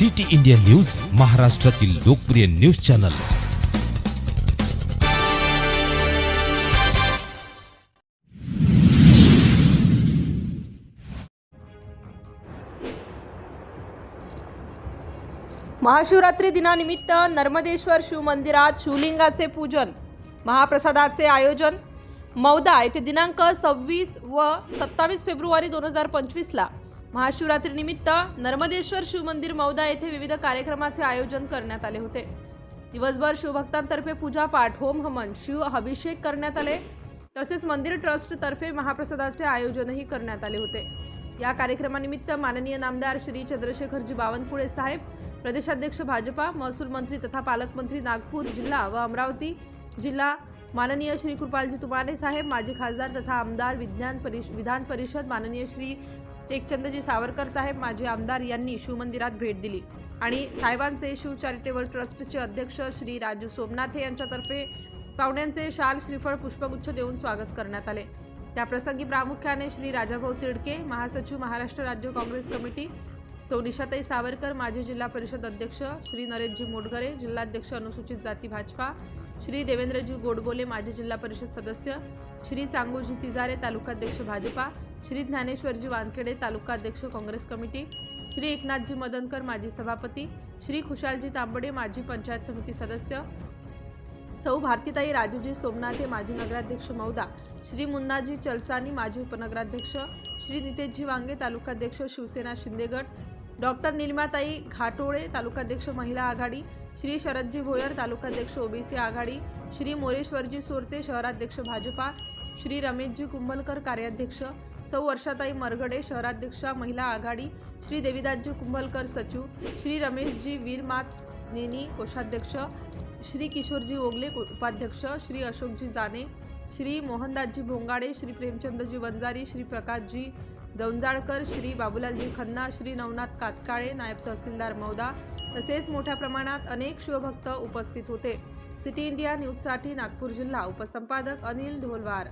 City India news महाराष्ट्रातील लोकप्रिय news channel. Mahashivratri दिनानिमित्त नर्मदेश्वर शिवमंदिरात शिवलिंगाचे पूजन महाप्रसादाचे आयोजन. मौदा येथे दिनांक सव्वीस व सत्तावीस फेब्रुवारी दोन हजार पंचवीसला महाशिवरात्रीनिमित्त नर्मदेश्वर शिवमंदिर मौदा येथे विविध कार्यक्रमाचे आयोजन करण्यात आले होते. दिवसभर शिवभक्तांतर्फे पूजापाठ होम हवन शिव अभिषेक करण्यात आले. तसेच मंदिर ट्रस्ट तर्फे महाप्रसादाचे आयोजनही करण्यात आले होते. या कार्यक्रमानिमित्त माननीय नामदार श्री चंद्रशेखरजी बावनकुळे साहेब प्रदेशाध्यक्ष भाजपा महसूल मंत्री तथा पालकमंत्री नागपूर जिल्हा व अमरावती जिल्हा माननीय श्री कृपालजी तुमाने साहेब माजी खासदार तथा आमदार विज्ञान परिष विधान परिषद माननीय श्री टेकचंदजी सावरकर साहेब माजी आमदार यांनी शिवमंदिरात भेट दिली. आणि साहेबांचे शिव चॅरिटेबल ट्रस्टचे अध्यक्ष श्री राजू सोमनाथे यांच्यातर्फे पाहुण्यांचे शाल श्रीफळ पुष्पगुच्छ देऊन स्वागत करण्यात आले. त्याप्रसंगी प्रामुख्याने श्री राजाभाऊ तिडके महासचिव महाराष्ट्र राज्य काँग्रेस कमिटी सौ निशाताई सावरकर माजी जिल्हा परिषद अध्यक्ष श्री नरेशजी मोटघरे जिल्हाध्यक्ष अनुसूचित जाती भाजपा श्री देवेंद्रजी गोडबोले माजी जिल्हा परिषद सदस्य श्री चांगोजी तिजारे तालुकाध्यक्ष भाजपा श्री ज्ञानेश्वरजी वानखेडे तालुकाध्यक्ष काँग्रेस कमिटी श्री एकनाथजी मदनकर माजी सभापती श्री खुशालजी तांबडे माजी पंचायत समिती सदस्य सौ भारतीताई राजूजी सोमनाथे माजी नगराध्यक्ष मौदा श्री मुन्नाजी चलसानी माजी उपनगराध्यक्ष श्री नितेशजी वांगे तालुकाध्यक्ष शिवसेना शिंदेगड डॉक्टर निलिमाताई घाटोळे तालुकाध्यक्ष महिला आघाडी श्री शरदजी भोयर तालुकाध्यक्ष ओबीसी आघाडी श्री मोरेश्वरजी सोरते शहराध्यक्ष भाजपा श्री रमेशजी कुंभलकर कार्याध्यक्ष सौ वर्षाताई मरगडे शहराध्यक्षा महिला आघाडी श्री देवीदासजी कुंभलकर सचिव श्री रमेशजी वीरमात नेनी कोषाध्यक्ष श्री किशोरजी ओगले उपाध्यक्ष श्री अशोकजी जाने श्री मोहनदासजी भोंगाडे श्री प्रेमचंदजी वंजारी श्री प्रकाशजी जवंजाळकर श्री बाबूलालजी खन्ना श्री नवनाथ कातकाळे नायब तहसीलदार मौदा तसेच मोठ्या प्रमाणात अनेक शिवभक्त उपस्थित होते. सिटी इंडिया न्यूजसाठी नागपूर जिल्हा उपसंपादक अनिल ढोलवार.